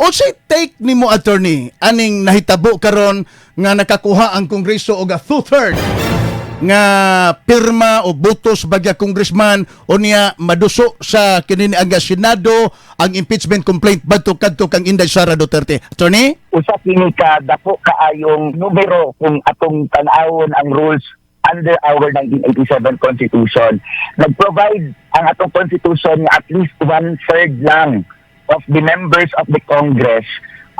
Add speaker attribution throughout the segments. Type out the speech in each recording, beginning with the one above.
Speaker 1: unsay take nimo attorney? Aning nahitabo karon nga nakakuha ang kongreso og two-third nga pirma o botos bagya congressman o niya maduso sa kinini aga senado ang impeachment complaint badto kadto kang Inday Sara Duterte. Attorney?
Speaker 2: Usa kini ka dako kaayong numero kung atong tan-awon ang rules under our 1987 Constitution. Nag-provide ang atong Constitution at least one-third lang of the members of the Congress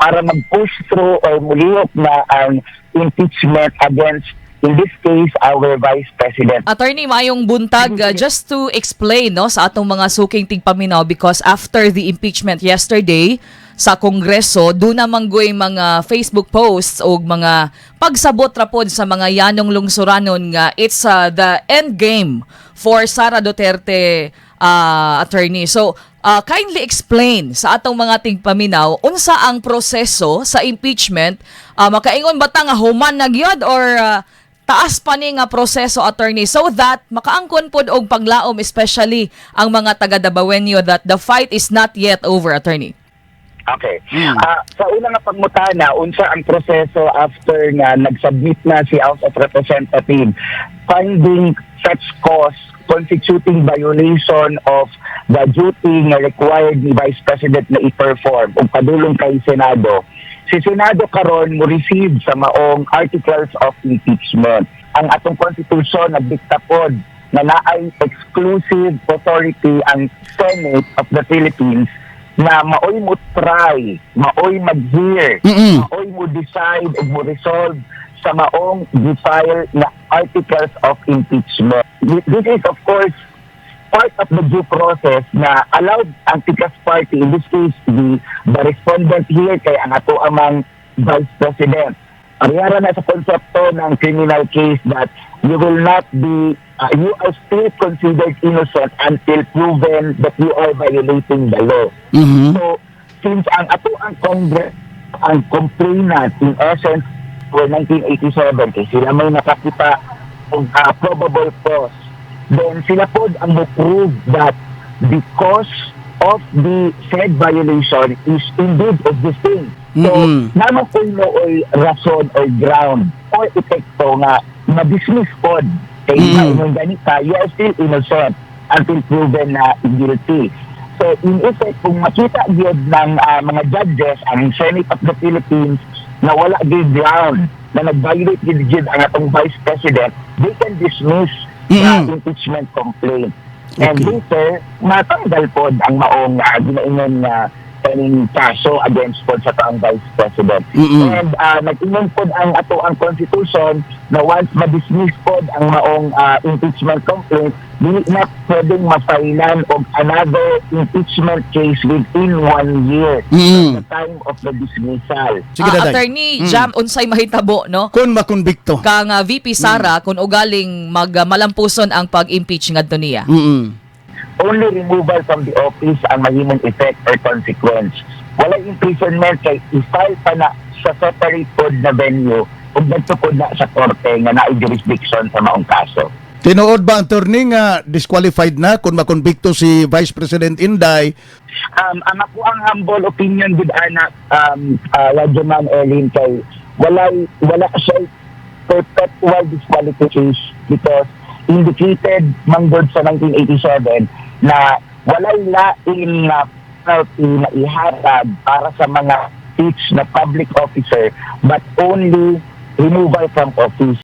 Speaker 2: para mag-push through or mulihok na ang impeachment against, in this case, our Vice President.
Speaker 3: Attorney Mayong Buntag, uh, just to explain no sa atong mga suking tigpaminaw because after the impeachment yesterday sa Kongreso, do na manggoy mga Facebook posts o mga pagsabot ra pod sa mga yanong lungsuranon nga it's uh, the end game for Sara Duterte uh, attorney. So, uh, kindly explain sa atong mga tigpaminaw unsa ang proseso sa impeachment uh, makaingon ba ta nga human na gyud or uh, taas pa ni nga proseso attorney so that makaangkon pod og paglaom especially ang mga taga Dabawenyo that the fight is not yet over attorney.
Speaker 2: Okay.
Speaker 1: Mm.
Speaker 2: Ah, sa una nga pagmutana, unsa ang proseso after nga nag-submit na si House of Representatives finding such cause constituting violation of the duty nga required ni Vice President na i-perform o padulong kay Senado. Si Senado karon mo receive sa maong articles of impeachment. Ang atong konstitusyon nagdikta pod na naay exclusive authority ang Senate of the Philippines na maoy mo try, maoy mag-hear,
Speaker 1: Mm-mm.
Speaker 2: maoy mo decide ug mo resolve sa maong defile na articles of impeachment. This is of course part of the due process na allowed ang Tikas Party, in this case, the, the respondent here kay ang ato amang Vice President. Parihara na sa konsepto ng criminal case that you will not be, uh, you are still considered innocent until proven that you are violating the law.
Speaker 1: Mhm.
Speaker 2: So, since ang ato ang Congress, ang complainant in essence for 1987, kay sila may nakakita ng uh, probable cause, then sila po ang prove that because of the said violation is indeed existing. So,
Speaker 1: Mm-mm.
Speaker 2: naman mo oy rason or ground or epekto nga ma-dismiss po kay
Speaker 1: Mm.
Speaker 2: mm. ganita, you are still innocent until proven na guilty. So, in effect, kung makita gyud ng ah, mga judges ang Senate of the Philippines na wala gyud ground na nag-violate gyud gyud ang atong Vice President, they can dismiss
Speaker 1: Mm.
Speaker 2: the impeachment complaint. And
Speaker 1: Okay.
Speaker 2: later, matanggal po ang maong uh, ginaingon nga kaning kaso against po sa taong Vice President.
Speaker 1: Mm-mm.
Speaker 2: And uh, nag-ingon po ang ato ang Constitution na once ma-dismiss po ang maong ah, impeachment complaint, dili na pwedeng mapailan og another impeachment case within one year
Speaker 1: Mm.
Speaker 2: the time of the dismissal.
Speaker 1: Sige
Speaker 3: Ah, attorney
Speaker 1: Mm.
Speaker 3: Jam unsay mahitabo no?
Speaker 1: Kun makonbikto.
Speaker 3: Kang uh, VP Sara kung ugaling magmalampuson ang pag-impeach ngadto niya.
Speaker 1: Mm.
Speaker 2: Only removal from the office ang mahimong effect or consequence. Wala imprisonment kay i-file pa na sa separate pod na venue kung po na sa korte nga na jurisdiction sa maong kaso.
Speaker 1: Tinuod ba ang attorney nga disqualified na kung makonbikto si Vice President Inday?
Speaker 2: Um, ang ako ang humble opinion with anak um, uh, Radyoman Erlin kay wala wala siya perpetual disqualification because indicated manggod sa 1987 na walay lain na penalty na ihatag para sa mga teach na public officer but only removal from office.